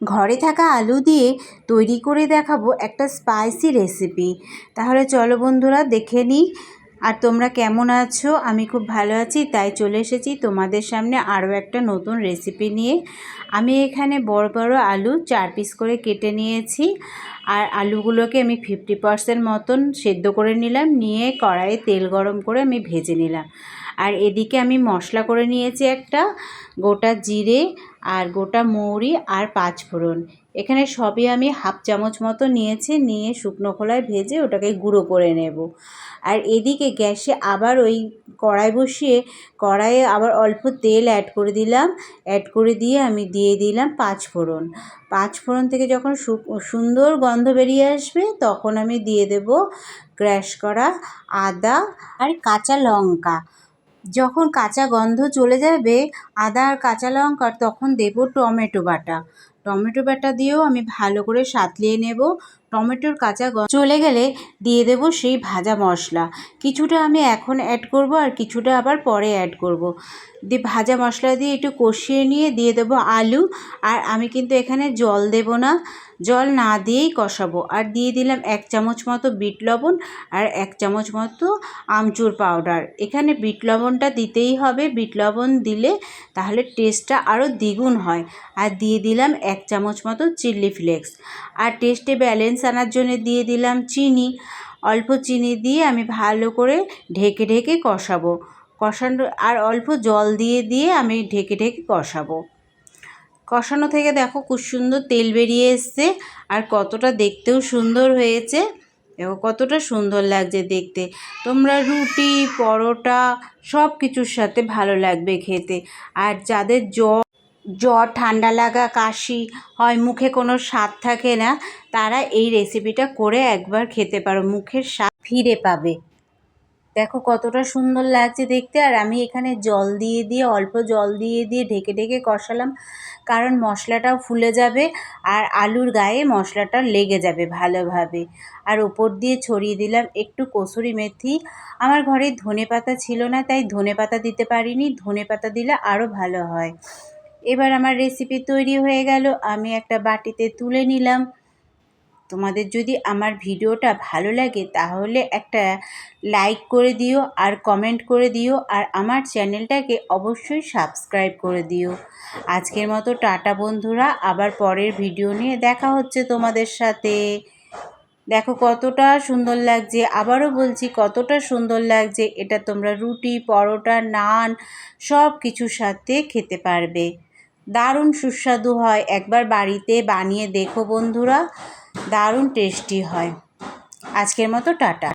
ঘরে থাকা আলু দিয়ে তৈরি করে দেখাবো একটা স্পাইসি রেসিপি তাহলে চলো বন্ধুরা, দেখে নিই। আর তোমরা কেমন আছো? আমি খুব ভালো আছি, তাই চলে এসেছি তোমাদের সামনে আরও একটা নতুন রেসিপি নিয়ে। আমি এখানে বড় বড় আলু চার পিস করে কেটে নিয়েছি। আর আলুগুলোকে আমি ফিফটি পার্সেন্ট মতন সেদ্ধ করে নিলাম। নিয়ে কড়াইয়ে তেল গরম করে আমি ভেজে নিলাম। আর এদিকে আমি মশলা করে নিয়েছি একটা, গোটা জিরে আর গোটা মৌরি আর পাঁচ ফোড়ন। এখানে সবই আমি হাফ চামচ মতো নিয়েছি, নিয়ে শুকনো খোলায় ভেজে ওটাকে গুঁড়ো করে নেব। আর এদিকে গ্যাসে আবার ওই কড়াই বসিয়ে, কড়াইয়ে আবার অল্প তেল অ্যাড করে দিলাম, অ্যাড করে দিয়ে আমি দিয়ে দিলাম পাঁচ ফোড়ন। পাঁচ ফোড়ন থেকে যখন সুন্দর গন্ধ বেরিয়ে আসবে, তখন আমি দিয়ে দেব ক্র্যাশ করা আদা আর কাঁচা লঙ্কা। যখন কাঁচা গন্ধ চলে যাবে আদা আর কাঁচা লঙ্কার তখন দেবো টমেটো বাটা। টমেটো বাটা দিয়েও আমি ভালো করে সাতলিয়ে নেব। টমেটোর কাঁচা চলে গেলে দিয়ে দেব সেই ভাজা মশলা। কিছুটা আমি এখন অ্যাড করব আর কিছুটা আবার পরে অ্যাড করব। দিয়ে ভাজা মশলা দিয়ে একটু কষিয়ে নিয়ে দিয়ে দেব আলু। আর আমি কিন্তু এখানে জল দেব না। জল না দিয়েই কষাবো। আর দিয়ে দিলাম এক চামচ মতো বিট লবণ আর এক চামচ মতো আমচুর পাউডার এখানে বিট লবণটা দিতেই হবে। বিট লবণ দিলে তাহলে টেস্টটা আরও দ্বিগুণ হয়। আর দিয়ে দিলাম এক চামচ মতো চিলি ফ্লেক্স। আর টেস্টে ব্যালেন্স আনার জন্য দিয়ে দিলাম চিনি। অল্প চিনি দিয়ে আমি ভালো করে ঢেকে ঢেকে কষাবো। কষানো, আর অল্প জল দিয়ে দিয়ে আমি ঢেকে ঢেকে কষাবো। কষানো থেকে দেখো খুব সুন্দর তেল বেরিয়ে এসছে। আর কতটা দেখতেও সুন্দর হয়েছে। দেখো কতটা সুন্দর লাগছে দেখতে। তোমরা রুটি, পরোটা সব কিছুর সাথে ভালো লাগবে খেতে। আর যাদের জ্বর জ্বর, ঠান্ডা লাগা, কাশি, হয় মুখে কোনো স্বাদ থাকে না, তারা এই রেসিপিটা করে একবার খেতে পারো, মুখের স্বাদ ফিরে পাবে। দেখো কতটা সুন্দর লাগছে দেখতে, আর আমি এখানে জল দিয়ে দিয়ে, অল্প জল দিয়ে দিয়ে ঢেকে ঢেকে কষালাম, কারণ মশলাটাও ফুলে যাবে, আর আলুর গায়ে মশলাটা লেগে যাবে ভালোভাবে। আর ওপর দিয়ে ছড়িয়ে দিলাম একটু কসুরি মেথি। আমার ঘরে ধনে পাতা ছিল না, তাই ধনে পাতা দিতে পারিনি ধনে পাতা দিলে আরও ভালো হয়। এবার আমার রেসিপি তৈরি হয়ে গেল। আমি একটা বাটিতে তুলে নিলাম। তোমাদের যদি আমার ভিডিওটা ভালো লাগে তাহলে একটা লাইক করে দিও আর কমেন্ট করে দিও আর আমার চ্যানেলটাকে অবশ্যই সাবস্ক্রাইব করে দিও। আজকের মতো টাটা বন্ধুরা, আবার পরের ভিডিও নিয়ে দেখা হচ্ছে তোমাদের সাথে। দেখো কতটা সুন্দর লাগছে, আবারও বলছি কতটা সুন্দর লাগছে। এটা তোমরা রুটি, পরোটা, নান সব কিছুর সাথে খেতে পারবে। দারুণ সুস্বাদু হয়। একবার বাড়িতে বানিয়ে দেখো বন্ধুরা। দারুণ টেস্টি হয়। আজকের মতো টাটা।